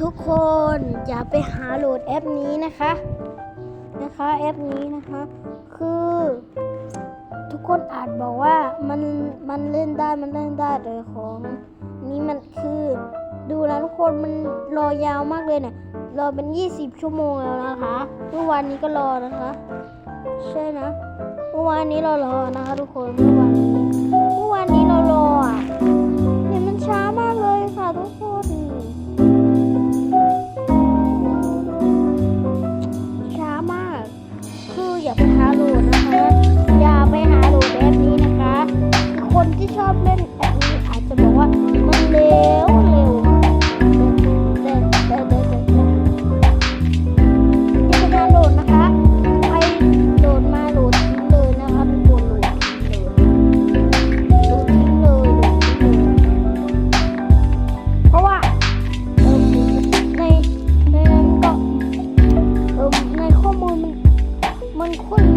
ทุกคนอย่าไปหาโหลดแอปนี้นะคะ นะคะแอปนี้นะคะ คือ ทุกคนอาจบอกว่ามันมันเล่นได้มันเล่นได้แต่ของนี้มันคือดูนะทุกคนมันรอยาวมากเลยเนี่ยรอเป็น 20 ชั่วโมงแล้วนะคะ เมื่อวานนี้ก็รอนะคะ ใช่นะ เมื่อวานนี้เรารอนะคะ ทุกคนเมื่อวาน อย่ไปหาหลูนะคะ อย่าไปหาหลูแบบนี้นะคะ คนที่ชอบเล่น 困